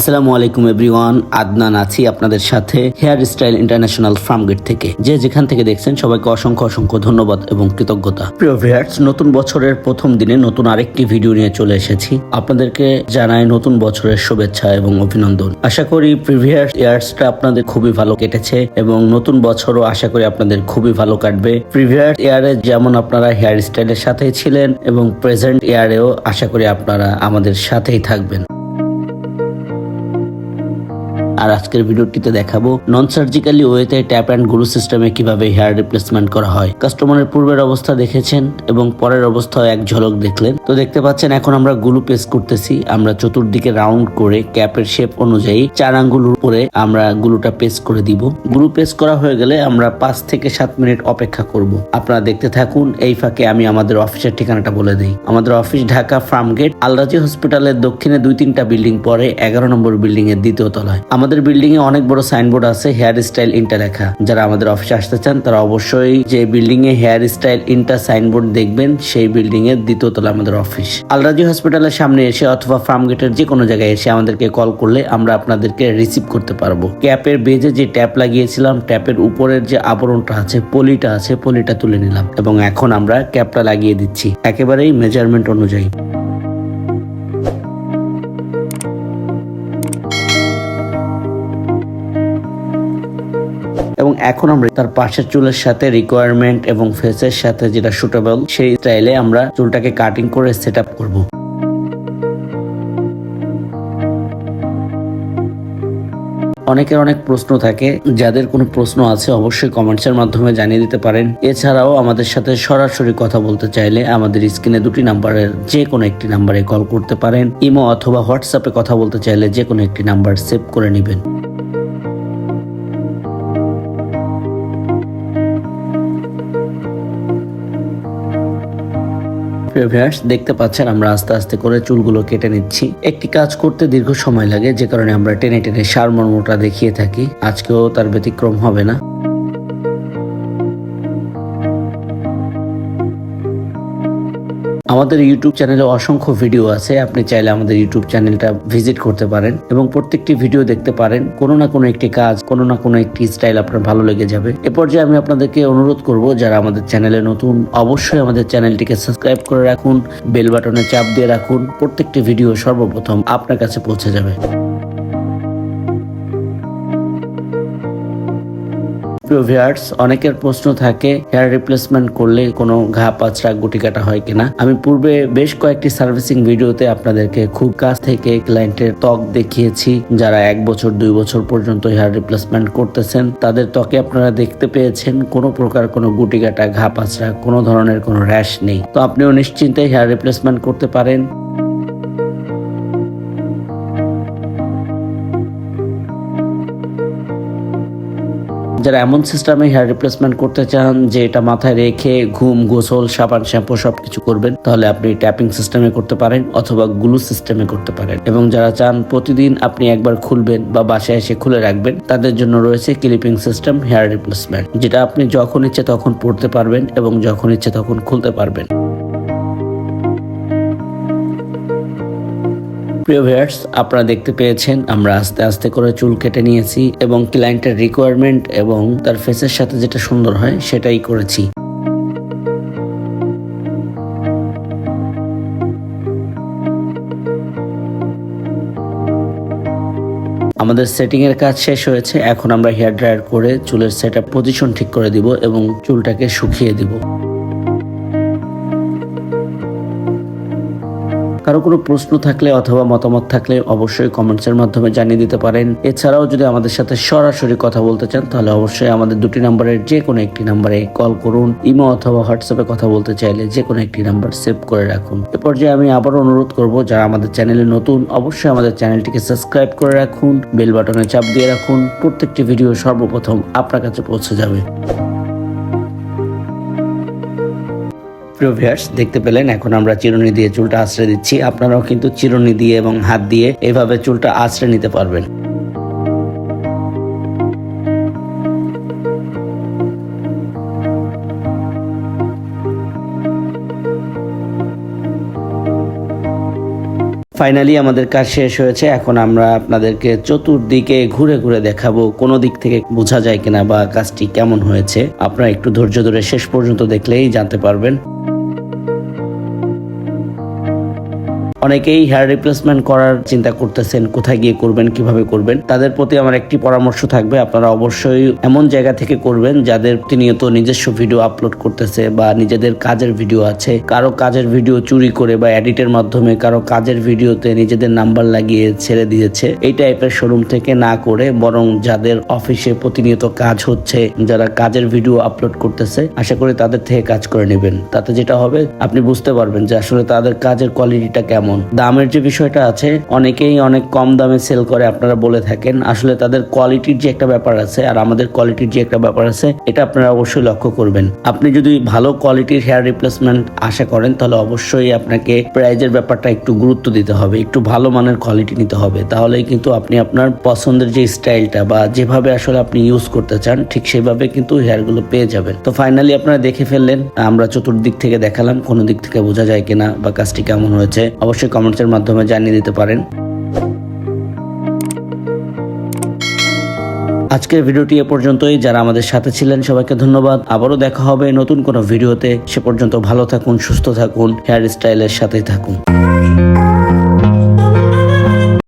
আসসালামু আলাইকুম এভরিওয়ান, আদনান আছি আপনাদের সাথে হেয়ার স্টাইল ইন্টারন্যাশনাল ফার্মগেট থেকে। যে যেখান থেকে দেখছেন, সবাইকে অসংখ্য অসংখ্য ধন্যবাদ এবং কৃতজ্ঞতা। প্রিয় ভিয়ার্স, নতুন বছরের প্রথম দিনে নতুন আরেকটি ভিডিও নিয়ে চলে এসেছি। আপনাদেরকে জানাই নতুন বছরের শুভেচ্ছা এবং অভিনন্দন। আশা করি প্রিভিয়াস ইয়ার্সটা আপনাদের খুবই ভালো কেটেছে এবং নতুন বছরও আশা করি আপনাদের খুবই ভালো কাটবে। প্রিভিয়াস ইয়ারে যেমন আপনারা হেয়ার স্টাইলের সাথেই ছিলেন এবং প্রেজেন্ট ইয়ারেও আশা করি আপনারা আমাদের সাথেই থাকবেন। আর আজকের ভিডিওটিতে দেখাবো নন সার্জিক্যালি ওয়েতে ট্যাপ অ্যান্ড গ্লু সিস্টেমে কীভাবে হেয়ার রিপ্লেসমেন্ট করা হয়। কাস্টমারের পূর্বের অবস্থা দেখেছেন এবং পরের অবস্থাও এক ঝলক দেখলেন। তো দেখতে পাচ্ছেন, এখন আমরা গ্লু পেস করতেছি। আমরা চতুর্দিকে রাউন্ড করে ক্যাপের শেপ অনুযায়ী চার আঙ্গুল উপরে আমরা গ্লুটা পেস করে দিব। গ্লু পেস করা হয়ে গেলে আমরা পাঁচ থেকে সাত মিনিট অপেক্ষা করব। আপনারা দেখতে থাকুন, এই ফাঁকে আমি আমাদের অফিসের ঠিকানাটা বলে দিই। আমাদের অফিস ঢাকা ফার্ম ফার্মগেট আলরাজি হসপিটালের দক্ষিণে দুই তিনটা বিল্ডিং পরে এগারো নম্বর বিল্ডিং এর দ্বিতীয় তলায়। আমাদের বিল্ডিং এ অনেক বড় সাইনবোর্ড আছে হেয়ার স্টাইল ইন্টা লেখা। যারা আমাদের অফিসে আসতে চান, তারা অবশ্যই যে বিল্ডিং এ হেয়ার স্টাইল ইন্টা সাইনবোর্ড দেখবেন, সেই বিল্ডিং এর দ্বিতীয় তলা আমাদের অফিস আলরাজি হসপিটালের সামনে এসে অথবা ফার্ম গেটের যে কোনো জায়গায় এসে আমাদেরকে কল করলে আমরা আপনাদেরকে রিসিভ করতে পারব। ক্যাপের বেজে যে ট্যাপ লাগিয়েছিলাম ট্যাপের উপরের যে আবরণটা আছে, পলিটা আছে, পলিটা তুলে নিলাম। এবং এখন আমরা ক্যাপটা লাগিয়ে দিচ্ছি। একেবারেই মেজারমেন্ট অনুযায়ী। এখন আমরা তার পাশের চুলের সাথে রিকোয়ারমেন্ট এবং ফেসের সাথে যেটা সুটেবল সেই স্টাইলে আমরা চুলটাকে কাটিং করে সেট আপ করব। অনেকের অনেক প্রশ্ন থাকে, যাদের কোনো প্রশ্ন আছে অবশ্যই কমেন্টসের মাধ্যমে জানিয়ে দিতে পারেন। এছাড়াও আমাদের সাথে সরাসরি কথা বলতে চাইলে আমাদের স্ক্রিনে দুটি নাম্বারের যে কোনো একটি নাম্বারে কল করতে পারেন। ইমো অথবা হোয়াটসঅ্যাপে কথা বলতে চাইলে যে কোনো একটি নাম্বার সেভ করে নেবেন। ভিউয়ার্স, দেখতে পাচ্ছেন আমরা আস্তে আস্তে করে চুলগুলো কেটে নিচ্ছি। একটি কাজ করতে দীর্ঘ সময় লাগে যে কারণে আমরা টেনে টেনে সারমর্মটা দেখিয়ে থাকি। আজকেও তার ব্যতিক্রম হবে না। আমাদের ইউটিউব চ্যানেলে অসংখ্য ভিডিও আছে। আপনি চাইলে আমাদের ইউটিউব চ্যানেলটা ভিজিট করতে পারেন এবং প্রত্যেকটি ভিডিও দেখতে পারেন। কোনো না কোনো একটি কাজ, কোনো না কোনো একটি স্টাইল আপনার ভালো লেগে যাবে। এ পর্যায়ে আমি আপনাদেরকে অনুরোধ করব, যারা আমাদের চ্যানেলে নতুন, অবশ্যই আমাদের চ্যানেলটিকে সাবস্ক্রাইব করে রাখুন বেল বাটনে চাপ দিয়ে রাখুন। প্রত্যেকটি ভিডিও সর্বপ্রথম আপনার কাছে পৌঁছে যাবে। প্রিয় অনেকের প্রশ্ন থাকে হেয়ার রিপ্লেসমেন্ট করলে কোনো ঘা, পাচড়া, গুটি কাটা হয় কিনা? আমি পূর্বে বেশ কয়েকটি সার্ভিসিং ভিডিওতে আপনাদেরকে খুব কাছ থেকে ক্লায়েন্টের ত্বক দেখিয়েছি, যারা এক বছর, দুই বছর পর্যন্ত হেয়ার রিপ্লেসমেন্ট করতেছেন। তাদের ত্বকে আপনারা দেখতে পেয়েছেন, কোনো প্রকার কোনো গুটি কাটা, ঘা, পাচড়া, কোনো ধরনের কোনো র্যাশ নেই। তো আপনিও নিশ্চিন্তে হেয়ার রিপ্লেসমেন্ট করতে পারেন। যারা এমন সিস্টেমে হেয়ার রিপ্লেসমেন্ট করতে চান যে এটা মাথায় রেখে ঘুম, গোসল, সাবান, শ্যাম্পু সবকিছু করবেন, তাহলে আপনি ট্যাপিং সিস্টেমে করতে পারেন অথবা গ্লু সিস্টেমে করতে পারেন। এবং যারা চান প্রতিদিন আপনি একবার খুলবেন বা বাসায় এসে খুলে রাখবেন, তাদের জন্য রয়েছে ক্লিপিং সিস্টেম হেয়ার রিপ্লেসমেন্ট যেটা আপনি যখন ইচ্ছে তখন পড়তে পারবেন এবং যখন ইচ্ছে তখন খুলতে পারবেন। প্রিয় ভিউয়ার্স আপনারা দেখতে পেয়েছেন, আমরা আস্তে আস্তে করে চুল কেটে নিয়েছি এবং ক্লায়েন্টের রিকোয়ারমেন্ট এবং তার ফেসের সাথে যেটা সুন্দর হয়, সেটাই করেছি। আমাদের সেটিং এর কাজ শেষ হয়েছে, এখন আমরা হেয়ার ড্রায়ার করে চুলের সেট পজিশন ঠিক করে দিব এবং চুলটাকে শুকিয়ে দিব। কারও কোনো প্রশ্ন থাকলে অথবা মতামত থাকলে অবশ্যই কমেন্টসের মাধ্যমে জানিয়ে দিতে পারেন। এছাড়াও যদি আমাদের সাথে সরাসরি কথা বলতে চান, তাহলে অবশ্যই আমাদের দুটি নাম্বারের যে কোনো একটি নাম্বারে কল করুন, ইমো অথবা হোয়াটসঅ্যাপে কথা বলতে চাইলে যে কোনো একটি নাম্বার সেভ করে রাখুন। এ পর্যায়ে আমি আবারও অনুরোধ করব, যারা আমাদের চ্যানেলে নতুন, অবশ্যই আমাদের চ্যানেলটিকে সাবস্ক্রাইব করে রাখুন বেল বাটনে চাপ দিয়ে রাখুন, প্রত্যেকটি ভিডিও সর্বপ্রথম আপনার কাছে পৌঁছে যাবে। প্রিয় ভিউয়ার্স দেখতে পেলেন, এখন আমরা চিরুনি দিয়ে চুলটা আশ্রয় দিচ্ছি। আপনারাও কিন্তু চিরুনি দিয়ে এবং হাত দিয়ে এভাবে চুলটা আশ্রয় নিতে পারবেন। ফাইনালি আমাদের কাজ শেষ হয়েছে। এখন আমরা আপনাদেরকে চতুর্দিকে ঘুরে ঘুরে দেখাবো, কোনো দিক থেকে বোঝা যায় কিনা বা কাজটি কেমন হয়েছে। আপনারা একটু ধৈর্য ধরে শেষ পর্যন্ত দেখলেই জানতে পারবেন। অনেকেই হেয়ার রিপ্লেসমেন্ট করার চিন্তা করতেছেন, কোথায় গিয়ে করবেন, কীভাবে করবেন। তাদের প্রতি আমার একটি পরামর্শ থাকবে, আপনারা অবশ্যই এমন জায়গা থেকে করবেন যাদের প্রতিনিয়ত নিজস্ব ভিডিও আপলোড করতেছে বা নিজেদের কাজের ভিডিও আছে। কারও কাজের ভিডিও চুরি করে বা এডিটের মাধ্যমে কারও কাজের ভিডিওতে নিজেদের নাম্বার লাগিয়ে ছেড়ে দিয়েছে। এই টাইপের শোরুম থেকে না করে বরং যাদের অফিসে প্রতিনিয়ত কাজ হচ্ছে, যারা কাজের ভিডিও আপলোড করতেছে, আশা করি তাদের থেকে কাজ করে নেবেন। তাতে যেটা হবে, আপনি বুঝতে পারবেন যে আসলে তাদের কাজের কোয়ালিটিটা কেমন। দামের যে বিষয়টা আছে, অনেকেই অনেক কম দামে সেল করে, আপনারা বলে থাকেন। আসলে তাদের কোয়ালিটির যে একটা ব্যাপার আছে আর আমাদের কোয়ালিটির যে একটা ব্যাপার আছে, এটা আপনারা অবশ্যই লক্ষ্য করবেন। আপনি যদি ভালো কোয়ালিটির হেয়ার রিপ্লেসমেন্ট আশা করেন, তাহলে অবশ্যই আপনাকে প্রাইজের ব্যাপারটা একটু গুরুত্ব দিতে হবে, একটু ভালো মানের কোয়ালিটি নিতে হবে। তাহলেই কিন্তু আপনি আপনার পছন্দের যে স্টাইলটা বা যেভাবে আসলে আপনি ইউজ করতে চান, ঠিক সেভাবে কিন্তু হেয়ারগুলো পেয়ে যাবেন। তো ফাইনালি আপনারা দেখে ফেললেন, আমরা চতুর্দিক থেকে দেখালাম, কোনো দিক থেকে বোঝা যায় কিনা বা কাজটি কেমন হয়েছে। অবশ্যই কমেন্টসের মাধ্যমে জানিয়ে দিতে পারেন। আজকের ভিডিওটি এ পর্যন্তই। যারা আমাদের সাথে ছিলেন, সবাইকে ধন্যবাদ। আবারও দেখা হবে নতুন কোনো ভিডিওতে। সে পর্যন্ত ভালো থাকুন, সুস্থ থাকুন হেয়ার স্টাইলের সাথেই থাকুন।